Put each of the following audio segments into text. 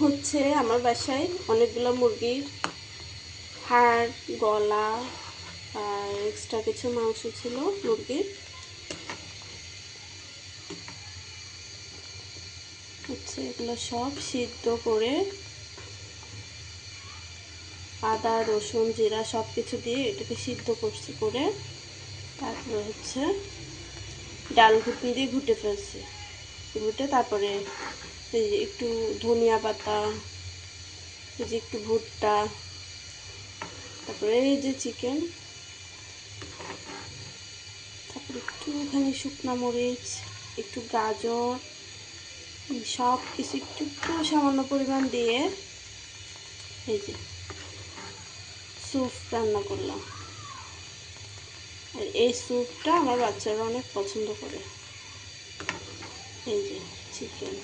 হচ্ছে আমার বাসায় অনেকগুলো মুরগির হাড়, গলা আর এক্সট্রা কিছু মাংস ছিল মুরগির। হচ্ছে এগুলো সব সিদ্ধ করে আদা, রসুন, জিরা সব কিছু দিয়ে এটাকে সিদ্ধ করছি করে তারপরে হচ্ছে ডাল ঘুটনি দিয়ে ঘুটে ফেলছি। ঘুটে তারপরে এই যে একটু ধনিয়া পাতা, এই যে একটু ভুট্টা, তারপরে এই যে চিকেন, তারপরে একটুখানি শুকনো মরিচ, একটু গাজর সব কিছু একটু একটু সামান্য পরিমাণ দিয়ে এই যে স্যুপ রান্না করলাম। আর এই স্যুপটা আমার বাচ্চারা অনেক পছন্দ করে। এই যে চিকেন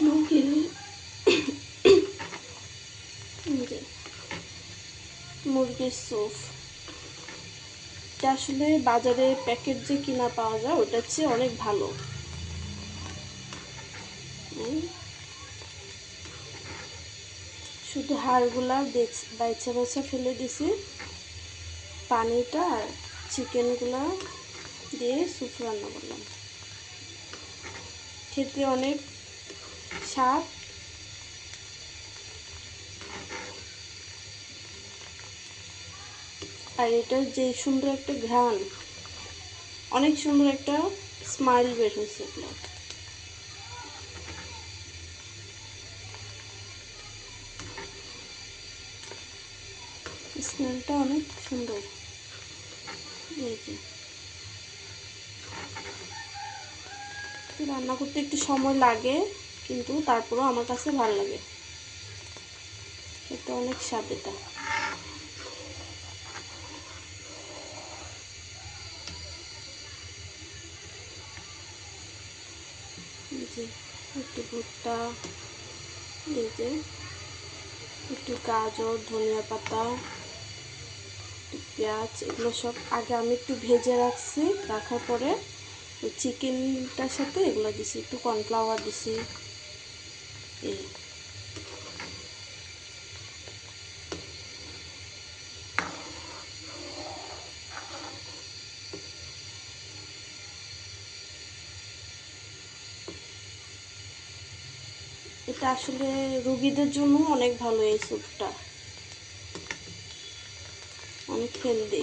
মুরগির মুরগির স্যুপ এটা আসলে বাজারে প্যাকেট যে কিনা পাওয়া যায়, ওটার চেয়ে অনেক ভালো। শুধু হাড়গুলা বাইচা বাইচা ফেলে দিছি। পানিটা আর চিকেনগুলা দিয়ে স্যুপ রান্না করলাম। খেতে অনেক স্বাদ। আর এটার যে সুন্দর একটা ঘ্রাণ, অনেক সুন্দর একটা স্মাইল বের হয়েছে এগুলো স্মেলটা অনেক সুন্দর। রান্না করতে একটু সময় লাগে, কিন্তু তারপরেও আমার কাছে ভালো লাগে। এটা অনেক স্বাদ এটা। যে একটু ভুট্টা যে একটু গাজর, ধনিয়া পাতা, একটু পেঁয়াজ, এগুলো সব আগে আমি একটু ভেজে রাখছি। রাখার পরে চিকেনটার সাথে এগুলো দিছি, একটু কর্নফ্লাওয়ার দিছি। এই। এটা আসলে রুগীদের জন্য অনেক ভালো এই স্যুপটা। অনেক হেলদি